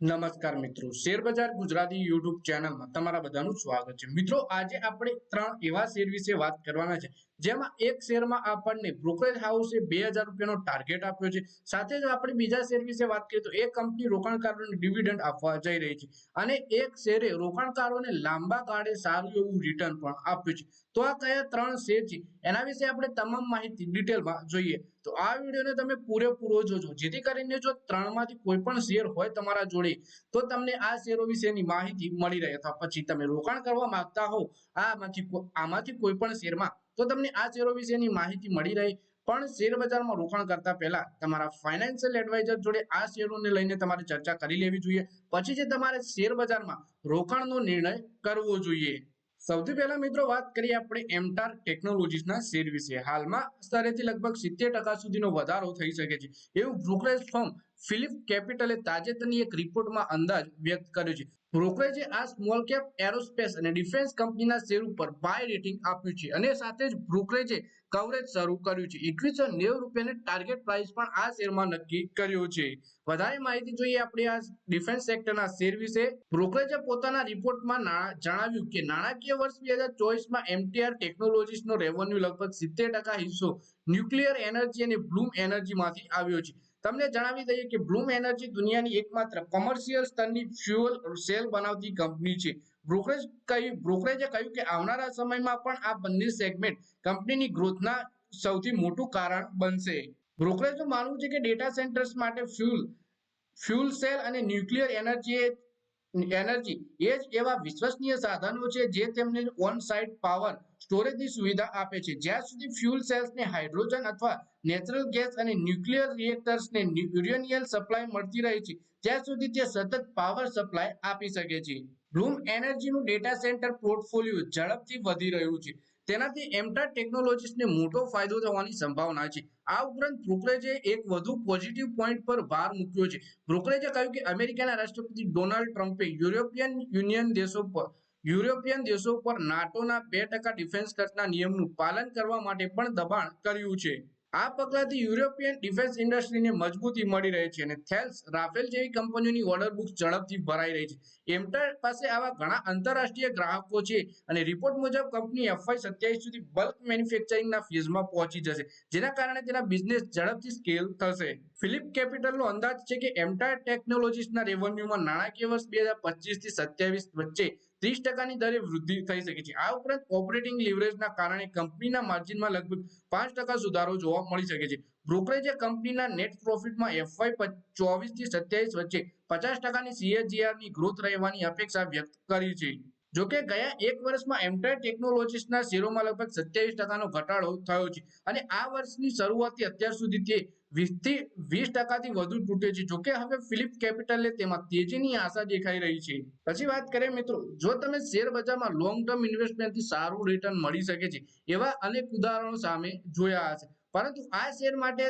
નમસ્કાર મિત્રો. શેરબજાર ગુજરાતી યુટ્યુબ ચેનલમાં તમારા બધાનું સ્વાગત છે. મિત્રો, આજે આપણે ત્રણ એવા શેર વિશે વાત કરવાના છે જેમાં એક શેરમાં આપણને બ્રોકરેજ હાઉસે બે હજાર રૂપિયાનો ટાર્ગેટ આપ્યો છે. સાથે જ આપણે બીજા શેર વિશે વાત કરીએ તો એ કંપની રોકાણકારોને ડિવિડન્ડ આપવા જઈ રહી છે. અને એક શેરે રોકાણકારોને લાંબા ગાળે સારું એવું રિટર્ન પણ આપ્યું છે. તો આ કયા ત્રણ શેર છે? એના વિશે આપણે તમામ માહિતી ડિટેલમાં જોઈએ. તો આ વિડીયોને તમે પૂરેપૂરો જોજો. જેથી કરીને જો ત્રણમાંથી કોઈ પણ શેર હોય તમારા જોડે, તો તમને આ શેરો વિશેની માહિતી મળી રહે. અથવા પછી તમે રોકાણ કરવા માંગતા હો, આમાંથી આમાંથી કોઈ પણ શેરમાં તો તમને આ શેરો વિશેની માહિતી મળી રહી. પણ શેર રોકાણ કરતા પહેલા તમારા ફાઇનાન્શિયલ એડવાઇઝર જોડે આ શેરોને લઈને તમારે ચર્ચા કરી લેવી જોઈએ. પછી જે તમારે શેર બજારમાં રોકાણનો નિર્ણય કરવો જોઈએ. સૌથી પહેલા મિત્રો વાત કરીએ આપણે એમટાર ટેકનોલોજીસના શેર વિશે. હાલમાં સ્તરેથી લગભગ સિત્તેર ટકા સુધીનો વધારો થઈ શકે છે. એવું બ્રોકરેજ ફર્મ ફિલિપ કેપિટલે તાજેતરની એક રિપોર્ટમાં અંદાજ વ્યક્ત કર્યો છે. બ્રોકરેજે આ સ્મોલ કેપ એરોસ્પેસ અને ડિફેન્સ કંપનીના શેર ઉપર બાય રેટિંગ આપ્યું છે અને સાથે જ બ્રોકરેજે કવરેજ શરૂ કર્યું છે. એકવીસો નેવું રૂપિયાની ટાર્ગેટ પ્રાઇસ પણ આ શેરમાં નક્કી કર્યો છે. વધારે માહિતી જોઈએ આપણે આ ડિફેન્સ સેક્ટરના શેર વિશે. બ્રોકરેજે પોતાના રિપોર્ટમાં જણાવ્યું કે નાણાકીય વર્ષ બે હજાર ચોવીસમાં એમટીઆર ટેકનોલોજીસનો રેવન્યુ લગભગ સિત્તેર ટકા હિસ્સો ન્યુક્લિયર એનર્જી અને બ્લૂમ એનર્જીમાંથી આવ્યો છે. તમને જણાવી દઈએ કે બ્લૂમ એનર્જી દુનિયાની એકમાત્ર કોમર્શિયલ સ્તરની ફ્યુઅલ સેલ બનાવતી કંપની છે. બ્રોકરેજ કહ્યું બ્રોકરેજે કહ્યું કે આવનારા સમયમાં પણ આ બંને સેગમેન્ટ કંપનીની ગ્રોથના સૌથી મોટું કારણ બનશે. બ્રોકરેજનું માનવું છે કે ડેટા સેન્ટર્સ માટે ફ્યુલ ફ્યુલ સેલ અને ન્યુક્લિયર એનર્જી એનર્જી એ જ એવા વિશ્વસનીય સાધનો છે જે તેમને ઓન સાઇટ પાવર સ્ટોરેજની સુવિધા આપે છે. જ્યાં સુધી ફ્યુલ સેલ્સને હાઇડ્રોજન અથવા નેચરલ ગેસ અને ન્યુક્લિયર રિએક્ટર્સને યુરેનિયલ સપ્લાય મળતી રહે છે, જ્યાં સુધી તે સતત પાવર સપ્લાય આપી શકે છે. બ્લૂમ એનર્જીનું ડેટા સેન્ટર પોર્ટફોલિયો ઝડપથી વધી રહ્યું છે. તેનાથી એમટા ટેકનોલોજીસને મોટો ફાયદો થવાની સંભાવના છે. આ ઉપરાંત બ્રોકરેજે એક વધુ પોઝિટિવ પોઈન્ટ પર ભાર મૂક્યો છે. બ્રોકરેજે કહ્યું કે અમેરિકાના રાષ્ટ્રપતિ ડોનાલ્ડ ટ્રમ્પે યુરોપિયન યુનિયન દેશો પર યુરોપિયન દેશો પર નાટોના બે ટકા ડિફેન્સ ખર્ચના નિયમનું પાલન કરવા માટે પણ દબાણ કર્યું છે. આ પગલાથી યુરોપિયન ડિફેન્સ ઇન્ડસ્ટ્રીને મજબૂતી મળી રહી છે અને થેલ્સ રાફેલ જેવી કંપનીઓની ઓર્ડર બુક ઝડપથી ભરાઈ રહી છે. એમટા પાસે આવા ઘણા આંતરરાષ્ટ્રીય ગ્રાહકો છે અને રિપોર્ટ મુજબ કંપની એફઆઈ સત્યાવીસ સુધી બલ્ક મેન્યુફેક્ચરિંગના ફેઝમાં પહોંચી જશે, જેના કારણે તેના બિઝનેસ ઝડપથી સ્કેલ થશે. ફિલિપ કેપિટલનો અંદાજ છે કે એમટાયર ટેકનોલોજીસના રેવન્યુમાં નાણાકીય વર્ષ બે હજાર પચીસથી સત્યાવીસ વચ્ચે ત્રીસ ટકાની દરે વૃદ્ધિ થઈ શકે છે. આ ઉપરાંત ઓપરેટિંગ લીવરેજના કારણે કંપનીના માર્જિનમાં લગભગ પાંચ ટકા સુધારો જોવા મળી શકે છે. બ્રોકરેજે કંપનીના નેટ પ્રોફિટમાં એફવાય ચોવીસથી સત્યાવીસ વચ્ચે પચાસ ટકાની સીએજીઆરની ગ્રોથ રહેવાની અપેક્ષા વ્યક્ત કરી છે. જોકે ગયા એક વર્ષમાં એમટાર ટેકનોલોજીસના શેરોમાં લગભગ સત્યાવીસ ટકાનો ઘટાડો થયો છે. અને આ વર્ષની શરૂઆતથી અત્યાર સુધી તે વીસથી વીસ ટકાથી વધુ તૂટે છે. જોકે હવે ફિલિપ કેપિટલે તેમાં તેજીની આશા દેખાઈ રહી છે. પછી વાત કરીએ મિત્રો, જો તમે શેર બજારમાં લોંગ ટર્મ ઇન્વેસ્ટમેન્ટથી સારું રિટર્ન મળી શકે છે, એવા અનેક ઉદાહરણો સામે જોયા હશે. પરંતુ આ શેર માટે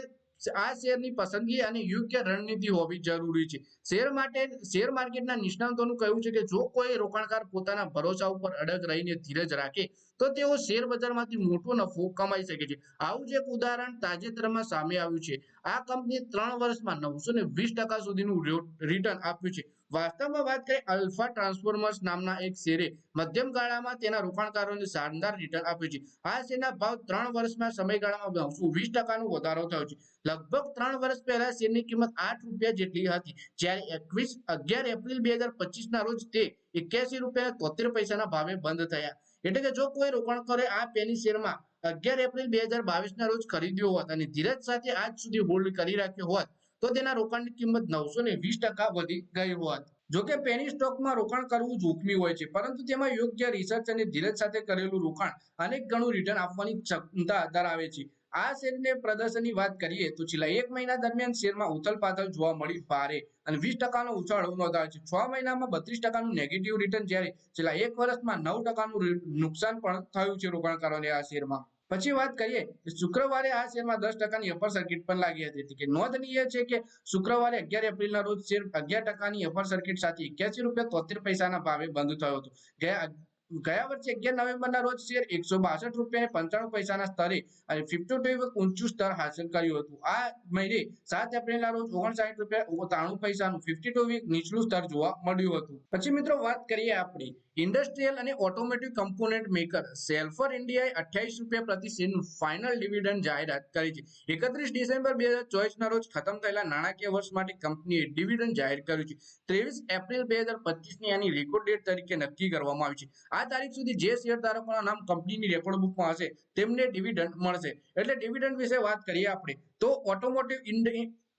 આ શેરની પસંદગી અને યોગ્ય રણનીતિ હોવી જરૂરી છે. શેર માટે, શેર માર્કેટના નિષ્ણાંતોનું કહેવું છે કે જો કોઈ રોકાણકાર પોતાના ભરોસા ઉપર અડગ રહીને ધીરજ રાખે, તો તેઓ શેર બજારમાંથી મોટો નફો કમાઈ શકે છે. આવું જ એક ઉદાહરણ તાજેતરમાં સામે આવ્યું છે. આ કંપની ત્રણ વર્ષમાં નવસો વીસ ટકા સુધીનું રિટર્ન આપ્યું છે. વાસ્તવમાં વાત કરીએ અલ્ફા ટ્રાન્સફોર્મર્સ નામના એક શેરે મધ્યમ ગાળામાં તેના રોકાણકારોને શાનદાર રિટર્ન આપ્યું છે. આ શેરના ભાવ ત્રણ વર્ષના સમયગાળામાં વીસ ટકાનો વધારો થયો છે. લગભગ ત્રણ વર્ષ પહેલા શેરની કિંમત આઠ રૂપિયા જેટલી હતી. જ્યારે એકવીસ અગિયાર એપ્રિલ બે હજાર પચીસના રોજ તે એક્યાસી રૂપિયા તોતેર પૈસાના ભાવે બંધ થયા. એટલે કે જો કોઈ રોકાણકારોએ આ પેની શેરમાં અગિયાર એપ્રિલ બે હજાર બાવીસના રોજ ખરીદ્યો હોત અને ધીરજ સાથે આજ સુધી હોલ્ડ કરી રાખ્યો હોત તો તેના રોકાણની કિંમત નવસો ને વીસ ટકા વધી ગઈ હોત. જોકે પેની સ્ટોકમાં રોકાણ કરવું જોખમી હોય છે, પરંતુ તેમાં યોગ્ય રિસર્ચ અને ધીરજ સાથે કરેલું રોકાણ અનેક ગણું રિટર્ન આપવાની ક્ષમતા ધરાવે છે. આ શેરને પ્રદર્શનની વાત કરીએ તો છેલ્લા એક મહિના દરમિયાન શેરમાં ઉથલપાથલ જોવા મળી ભારે અને વીસ ટકાનો ઉછાળો નોંધાયો છે. છ મહિનામાં બત્રીસ ટકાનું નેગેટિવ રિટર્ન જ્યારે છેલ્લા એક વર્ષમાં નવ ટકાનું નુકસાન પણ થયું છે રોકાણકારોને આ શેરમાં. પછી વાત કરીએ શુક્રવારે આ શેરમાં દસ ટકાની અપર સર્કિટ પણ લાગી હતી. કે નોંધનીય છે કે શુક્રવારે અગિયાર એપ્રિલના રોજ શેર અગિયાર ટકાની અપર સર્કિટ સાથે એક્યાસી રૂપિયા તોતેર પૈસાના ભાવે બંધ થયો હતો. ગયા ગયા વર્ષે અગિયાર નવેમ્બરના રોજ શેર એકસો બાસઠ રૂપિયા પંચાણું પૈસાના સ્તરે અને ફિફ્ટી ટુ ઊંચું સ્તર હાંસલ કર્યું હતું. આ મહિને સાત એપ્રિલના રોજ ઓગણસાઠ રૂપિયા ત્રાણું પૈસાનું ફિફ્ટી ટુ વીક નીચલું સ્તર જોવા મળ્યું હતું. પછી મિત્રો વાત કરીએ આપણે. ઇન્ડસ્ટ્રીયલ અને ઓટોમેટિવ કમ્પોનેન્ટ મેકર સેલ્ફર ઇન્ડિયાએ અઠ્યાવીસ રૂપિયા પ્રતિ શેરનું ફાઇનલ ડિવિડન્ડ જાહેરાત કરી છે. એકત્રીસ ડિસેમ્બર બે હજાર ચોવીસના રોજ ખતમ થયેલા નાણાકીય વર્ષ માટે કંપનીએ ડિવિડન્ડ જાહેર કર્યું છે. ત્રેવીસ એપ્રિલ બે હજાર પચીસની આની રેકોર્ડ ડેટ તરીકે નક્કી કરવામાં આવી છે. આ તારીખ સુધી જે શેર ધારકોના નામ કંપનીની રેકોર્ડ બુકમાં હશે, તેમને ડિવિડન્ડ મળશે. એટલે ડિવિડન્ડ વિશે વાત કરીએ આપણે. તો ઓટોમોટિવ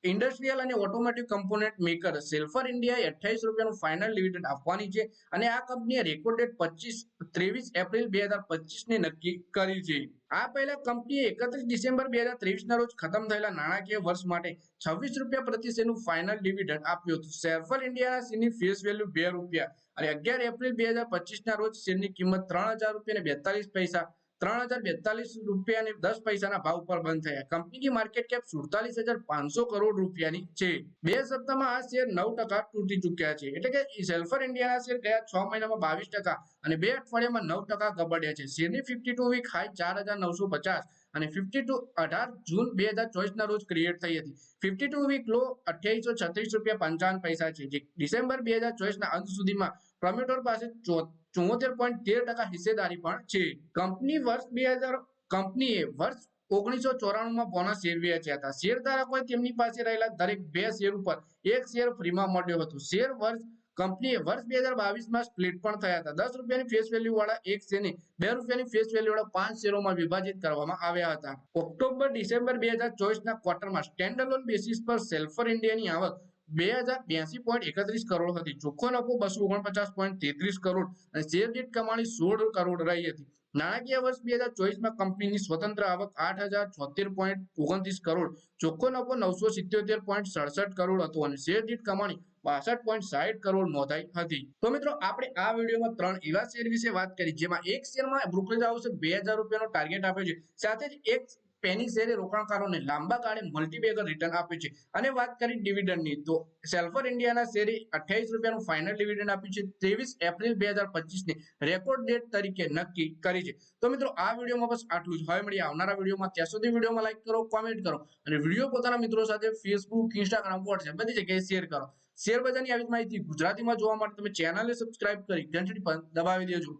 ઇન્ડસ્ટ્રીયલ અને ઓટોમેટિવ કમ્પોનેન્ટ મેકર સેલ્ફર ઇન્ડિયાએ અઠ્યાવીસ રૂપિયાનું ફાઇનલ ડિવિડન્ડ આપવાની છે અને આ કંપનીએ રેકોર્ડેડ પચીસ, ત્રેવીસ એપ્રિલ બે હજાર પચીસ ને નક્કી કરી છે. આ પહેલા કંપનીએ એકત્રીસ ડિસેમ્બર બે હજાર ત્રેવીસ ના રોજ ખતમ થયેલા નાણાકીય વર્ષ માટે છવ્વીસ રૂપિયા પ્રતિ શેરનું ફાઇનલ ડિવિડન્ડ આપ્યું હતું. સેલ્ફર ઇન્ડિયાના શેરની ફેસ વેલ્યુ બે રૂપિયા અને અગિયાર એપ્રિલ બે હજાર પચીસ ના રોજ શેરની કિંમત ત્રણ હજાર રૂપિયા બેતાલીસ પૈસા ત્રણ હજાર બેતાલીસ રૂપિયા અને દસ પૈસાના ભાવ પર બંધ થયા. કંપનીની માર્કેટ કેપ સુડતાલીસ હજાર પાંચસો કરોડ રૂપિયાની છે. બે સપ્તાહમાં આ શેર નવ ટકા તૂટી ચુક્યા છે. એટલે કે સેલ્ફર ઇન્ડિયાના શેર ગયા છ મહિનામાં બાવીસ ટકા અને બે અઠવાડિયામાં નવ ટકા ગબડ્યા છે. શેરની ફિફ્ટી ટુ વીક હાઈ ચાર હજાર નવસો પચાસ અને ફિફ્ટી ટુ અઢાર જૂન બે હજાર ચોવીસ ના રોજ ક્રિએટ થઈ હતી. ફિફ્ટી ટુ વીક લો અઠ્યાવીસો છત્રીસ રૂપિયા પંચાવન પૈસા છે. જે ડિસેમ્બર બે હજાર ચોવીસ ના અંત સુધીમાં પ્રોમેટોર પાસે ચુમ્મોતેર પોઈન્ટ તેર ટકા હિસ્સેદારી પણ છે. કંપની વર્ષ બે હજાર, કંપનીએ વર્ષ ઓગણીસો ચોરાણું માં બોનસ શેર વેચ્યા હતા. શેર ધારકોએ તેમની પાસે રહેલા દરેક બે શેર ઉપર એક શેર ફ્રીમાં મળ્યો હતો. શેર વર્ષ, કંપનીએ વર્ષ બે હજાર બાવીસમાં સ્પ્લિટ પણ થયા હતા. દસ રૂપિયાની ફેસ વેલ્યુ વાળા એક શેરને બે રૂપિયાની ફેસ વેલ્યુ વાળા પાંચ શેરોમાં વિભાજિત કરવામાં આવ્યા હતા. ઓક્ટોબર, ડિસેમ્બર બે હજાર ચોવીસના ક્વાર્ટરમાં સ્ટેન્ડઅલોન બેસિસ પર સેલ્ફર ઇન્ડિયાની આવક બે હજાર બ્યાસી પોઈન્ટ એકત્રીસ કરોડ હતી. ચોખ્ખો નફો બસો ઓગણપચાસ પોઈન્ટ તેત્રીસ કરોડ અને શેર દીઠ કમાણી સોળ કરોડ રહી હતી. નાણાકીય વર્ષ બે હજાર ચોવીસમાં કંપનીની સ્વતંત્ર આવક આઠ હજાર છોતેર પોઈન્ટ ઓગણત્રીસ કરોડ. ચોખ્ખો નફો નવસો સિત્યોતેર પોઈન્ટ સડસઠ કરોડ હતો અને શેર દીઠ કમાણી બાસઠ પોઈન્ટ સાઈઠ કરોડ નોંધાઈ હતી. તો મિત્રો, આપણે આ વિડીયોમાં ત્રણ એવા શેર વિશે વાત કરી, જેમાં એક શેરમાં બ્રોકરેજ હાઉસે બે હજાર રૂપિયાનો ટાર્ગેટ આપ્યો છે. સાથે જ એક પેની શેરે રોકાણકારોને લાંબા ગાળે મલ્ટીબેગર રિટર્ન આપ્યું છે. અને વાત કરી ડિવિડન્ડની તો સેલ્ફર ઇન્ડિયાના શેરે અઠ્યાવીસ રૂપિયાનું ફાઇનલ ડિવિડન્ડ આપ્યું છે. ત્રેવીસ એપ્રિલ બે હજાર પચીસની રેકોર્ડ ડેટ તરીકે નક્કી કરી છે. તો મિત્રો, આ વિડીયોમાં બસ આટલું જ. હવે મળીએ આવનારા વિડીયોમાં. ત્યાં સુધી વિડીયોમાં લાઈક કરો કોમેન્ટ કરો અને વીડિયો પોતાના મિત્રો સાથે ફેસબુક ઇન્સ્ટાગ્રામ વોટ્સએપ બધી જગ્યાએ શેર કરો. શેર બજારની આવી માહિતી ગુજરાતીમાં જોવા માટે તમે ચેનલને સબસ્ક્રાઇબ કરી ઘંટડી પર દબાવી દેજો.